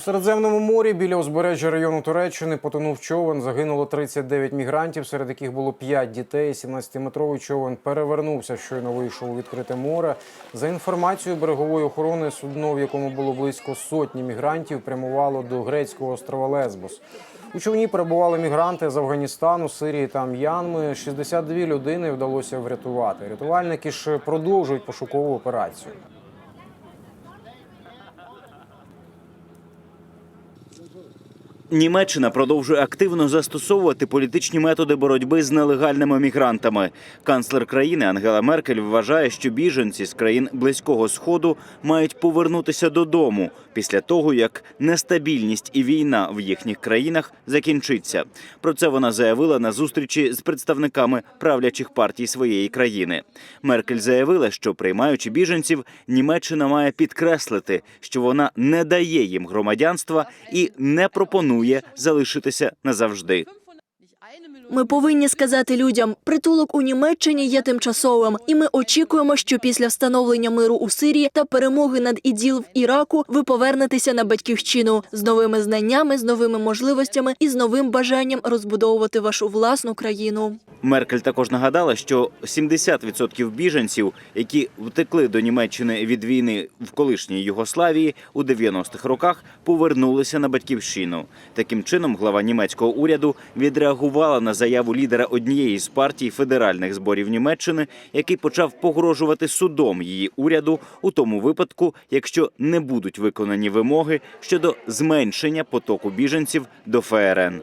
У Середземному морі біля узбережжя району Туреччини потонув човен. Загинуло 39 мігрантів, серед яких було 5 дітей. 17-метровий човен перевернувся, щойно вийшов у відкрите море. За інформацією берегової охорони, судно, в якому було близько сотні мігрантів, прямувало до грецького острова Лесбос. У човні перебували мігранти з Афганістану, Сирії та М'янми. 62 людини вдалося врятувати. Рятувальники ж продовжують пошукову операцію. Good work. Німеччина продовжує активно застосовувати політичні методи боротьби з нелегальними мігрантами. Канцлер країни Ангела Меркель вважає, що біженці з країн близького сходу мають повернутися додому після того, як нестабільність і війна в їхніх країнах закінчиться. Про це вона заявила на зустрічі з представниками правлячих партій своєї країни. Меркель заявила, що приймаючи біженців, Німеччина має підкреслити, що вона не дає їм громадянства і не пропонує залишитися назавжди. Ми повинні сказати людям, притулок у Німеччині є тимчасовим, і ми очікуємо, що після встановлення миру у Сирії та перемоги над іділ в Іраку ви повернетеся на батьківщину з новими знаннями, з новими можливостями і з новим бажанням розбудовувати вашу власну країну. Меркель також нагадала, що 70% біженців, які втекли до Німеччини від війни в колишній Югославії у 90-х роках, повернулися на батьківщину. Таким чином, глава німецького уряду відреагувала на заяву лідера однієї з партій федеральних зборів Німеччини, який почав погрожувати судом її уряду у тому випадку, якщо не будуть виконані вимоги щодо зменшення потоку біженців до ФРН.